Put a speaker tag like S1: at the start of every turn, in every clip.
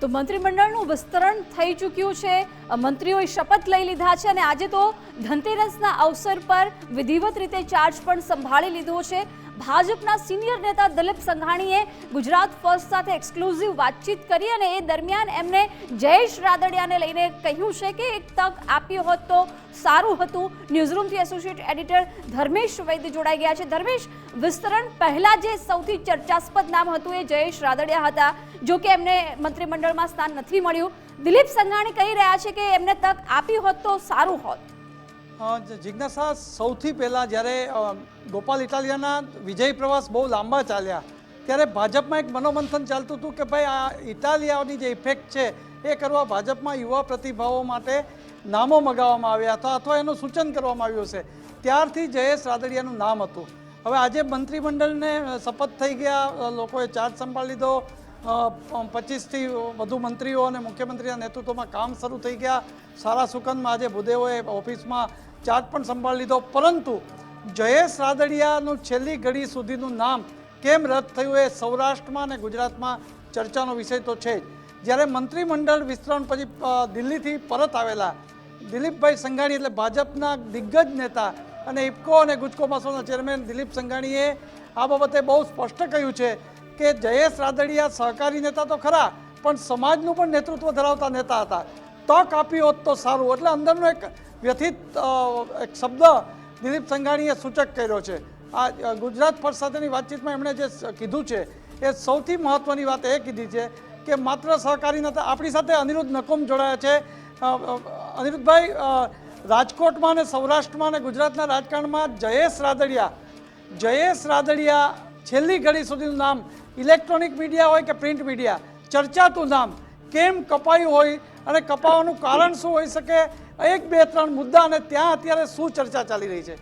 S1: તો મંત્રીમંડળનું વિસ્તરણ થઈ ચૂક્યું છે. મંત્રીઓએ શપથ લઈ લીધા છે અને આજે તો ધનતેરસના અવસર પર વિધિવત રીતે ચાર્જ પણ સંભાળી લીધો છે. ભાજપના સિનિયર નેતા દિલીપ સંઘાણીએ ગુજરાત ફર્સ્ટ સાથે એક્સક્લુઝિવ વાતચીત કરી અને એ દરમિયાન એમને જયેશ રાદડિયાને લઈને કહ્યું છે કે એક તક આપી હોત તો સારું હતું. ન્યૂઝરૂમથી એસોસિએટ એડિટર ધર્મેશ વૈદ્ય જોડાઈ ગયા છે. ધર્મેશ, વિસ્તરણ પહેલાં જે સૌથી ચર્ચાસ્પદ નામ હતું એ જયેશ રાદડિયા હતા, જો કે એમને મંત્રીમંડળમાં સ્થાન નથી મળ્યું. દિલીપ સંઘાણી કહી રહ્યા છે કે એમને તક આપી હોત તો સારું હોત.
S2: જિજ્ઞાસા સૌથી પહેલાં જ્યારે ગોપાલ ઇટાલિયાના વિજય પ્રવાસ બહુ લાંબા ચાલ્યા, ત્યારે ભાજપમાં એક મનોમંથન ચાલતું હતું કે ભાઈ આ ઇટાલિયાની જે ઇફેક્ટ છે, એ કરવા ભાજપમાં યુવા પ્રતિભાવો માટે નામો મગાવવામાં આવ્યા હતા અથવા એનું સૂચન કરવામાં આવ્યું છે ત્યારથી જયેશ રાદડિયાનું નામ હતું. હવે આજે મંત્રીમંડળને શપથ થઈ ગયા લોકોએ ચાર્જ સંભાળી લીધો પચીસથી વધુ મંત્રીઓ અને મુખ્યમંત્રીના નેતૃત્વમાં કામ શરૂ થઈ ગયા. સારા સુકનમાં આજે ભુદેવોએ ઓફિસમાં ચાર્જ પણ સંભાળી લીધો. પરંતુ જયેશ રાદડિયાનું છેલ્લી ઘડી સુધીનું નામ કેમ રદ થયું એ સૌરાષ્ટ્રમાં અને ગુજરાતમાં ચર્ચાનો વિષય તો છે જ્યારે મંત્રીમંડળ વિસ્તરણ પછી દિલ્હીથી પરત આવેલા દિલીપભાઈ સંઘાણી એટલે ભાજપના દિગ્ગજ નેતા અને ઇફકો અને ગુજકો માસોના ચેરમેન દિલીપ સંઘાણીએ આ બાબતે બહુ સ્પષ્ટ કહ્યું છે કે જયેશ રાદડિયા સહકારી નેતા તો ખરા, પણ સમાજનું પણ નેતૃત્વ ધરાવતા નેતા હતા. તક આપી હોત તો સારું. એટલે અંદરનો એક વ્યથિત એક શબ્દ દિલીપ સંઘાણીએ સૂચક કર્યો છે. આ ગુજરાત ફર્સ્ટ સાથેની વાતચીતમાં એમણે જે કીધું છે, એ સૌથી મહત્ત્વની વાત એ કીધી છે કે માત્ર સહકારી નેતા, આપણી સાથે અનિરુદ્ધ નકુમ જોડાયા છે. અનિરુદ્ધભાઈ રાજકોટમાં અને સૌરાષ્ટ્રમાં અને ગુજરાતના રાજકારણમાં જયેશ રાદડિયા જયેશ રાદડિયા છેલ્લી ઘડી સુધીનું નામ ઇલેક્ટ્રોનિક મીડિયા હોય કે પ્રિન્ટ મીડિયા, ચર્ચાતું નામ, કેમ કપાયું હોય અને કપાવાનું કારણ શું હોઈ શકે, એક, બે, ત્રણ મુદ્દા અને ત્યાં અત્યારે શું ચર્ચા ચાલી રહી છે?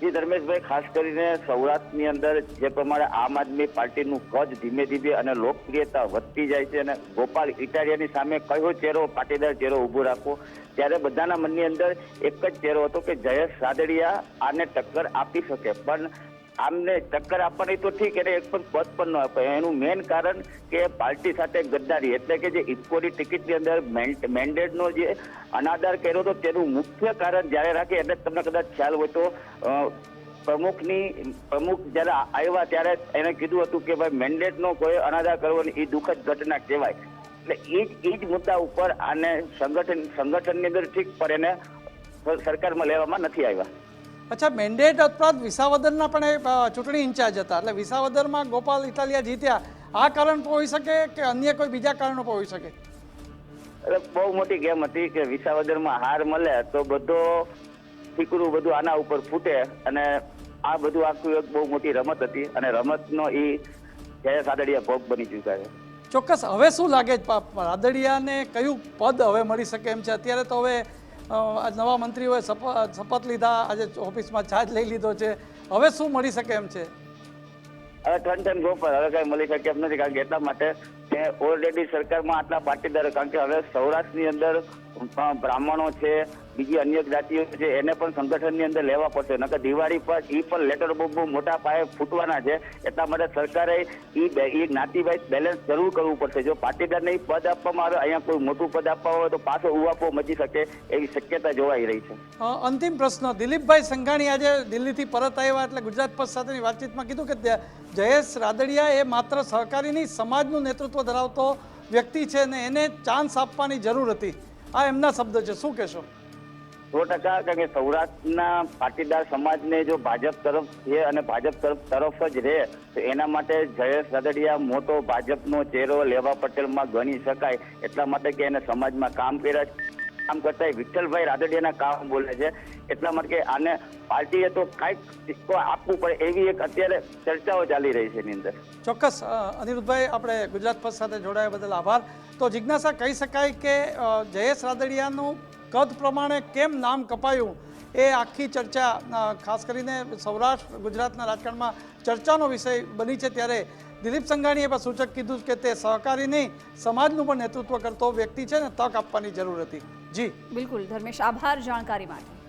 S3: જી, ધર્મેશભાઈ, ખાસ કરીને સૌરાષ્ટ્રની અંદર જે પ્રમાણે આમ આદમી પાર્ટીનું કદ ધીમે ધીમે અને લોકપ્રિયતા વધતી જાય છે અને ગોપાલ ઇટાલિયાની સામે કયો ચહેરો પાટીદાર ચહેરો ઊભો રાખવો, ત્યારે બધાના મનની અંદર એક જ ચહેરો હતો કે જયેશ સાદડિયા આને ટક્કર આપી શકે. પણ આમને ટક્કર આપવાની તો ઠીક, એને એક પણ પદ પણ ન આપે. એનું મેઇન કારણ કે પાર્ટી સાથે ગદ્દારી. એટલે કે જે ઇફકોની ટિકિટની અંદર મેન્ડેટનો જે અનાદર કર્યો હતો, તેનું મુખ્ય કારણ જ્યારે રાખે એટલે તમને કદાચ ખ્યાલ હોય તો પ્રમુખની, પ્રમુખ જ્યારે આવ્યા ત્યારે એને કીધું હતું કે ભાઈ, મેન્ડેટનો કોઈ અનાદર કરવો એ દુઃખદ ઘટના કહેવાય. એટલે એ જ એ જ મુદ્દા ઉપર આને સંગઠન, સંગઠનની અંદર ઠીક, પણ એને સરકારમાં લેવામાં નથી આવ્યા.
S2: અચ્છા મેન્ડેટ ઉપરાંત વિસાવદરના પણ એ ચૂંટણી ઇન્ચાર્જ હતા. એટલે વિસાવદરમાં ગોપાલ ઇટાલિયા જીત્યા. આ કારણ પણ હોઈ શકે કે અન્ય કોઈ બીજા કારણો પણ હોઈ શકે?
S3: એટલે બહુ મોટી ગેમ હતી કે વિસાવદરમાં હાર મળે તો બધો ઠીકરું બધું આના ઉપર ફૂટે અને આ બધું આખું એક બહુ મોટી રમત હતી અને રમતનો એ જયેશ આદડિયા ભોગ બની ચૂક્યા છે.
S2: ચોક્કસ હવે શું લાગે? રાદડિયાને કયું પદ હવે મળી શકે એમ છે? અત્યારે તો હવે નવા મંત્રીઓએ શપથ લીધા, આજે ઓફિસમાં ચાર્જ લઈ લીધો છે. હવે શું મળી શકે એમ છે?
S3: હવે ટન ગોપાલ, હવે કઈ મળી શકે એમ નથી, કારણ કે માટે ઓલરેડી સરકારમાં આટલા પાટીદાર, કારણ કે હવે સૌરાષ્ટ્રની અંદર બ્રાહ્મણો છે બીજી અન્ય જ્ઞાતિઓ છે, એને પણ સંગઠનની અંદર લેવા પડશે. નકર દિવાળી પર એ પણ લેટર બહુ મોટા પાયે ફૂટવાના છે. એટલા માટે સરકારે એ બે- ઈ જ્ઞાતિ બેલેન્સ જરૂર કરવું પડશે. જો પાટીદારને પદ આપવામાં આવે, અહીંયા કોઈ મોટું પદ આપવા હોય તો પાછો ઉવાપો મચી શકે એવી શક્યતા જોવાઈ રહી છે.
S2: અંતિમ પ્રશ્ન. દિલીપભાઈ સંઘાણી આજે દિલ્હીથી પરત આવ્યા એટલે ગુજરાત પક્ષ સાથેની વાતચીતમાં કીધું કે જયેશ રાદડિયા એ માત્ર સહકારી નહીં, સમાજનું નેતૃત્વ ધરાવતો વ્યક્તિ છે ને એને ચાન્સ આપવાની જરૂર હતી. આ એમના શબ્દ છે. શું કહેશો?
S3: સો ટકા કારણ કે સૌરાષ્ટ્રના પાટીદાર સમાજને જો ભાજપ તરફ છે અને ભાજપ તરફ તરફ જ રહે, તો એના માટે જયેશ રાદડિયા મોટો ભાજપનો ચહેરો લેવા પટેલમાં ગણી શકાય એટલા માટે કે એને સમાજમાં કામ કર્યા. કામ કરતા વિઠ્ઠલભાઈ રાદડિયાના કામ બોલે છે. એટલા માટે આને પાર્ટીએ તો કાંઈક આપવું પડે એવી એક અત્યારે ચર્ચાઓ ચાલી રહી છે એની અંદર.
S2: ચોક્કસ અનિરુદ્ધભાઈ, આપણે ગુજરાત પક્ષ સાથે જોડાયા બદલ આભાર. તો જિજ્ઞાસા કહી શકાય કે જયેશ રાદડિયાનું કદ પ્રમાણે કેમ નામ કપાયું એ આખી ચર્ચા ખાસ કરીને સૌરાષ્ટ્ર, ગુજરાતના રાજકારણમાં ચર્ચાનો વિષય બની છે ત્યારે દિલીપ સંઘાણીએ પણ સૂચક કીધું કે તે સહકારી નહીં સમાજનું પણ નેતૃત્વ કરતો વ્યક્તિ છે ને તક આપવાની જરૂર હતી. જી.
S1: બિલકુલ ધર્મેશ આભાર જાણકારી માટે.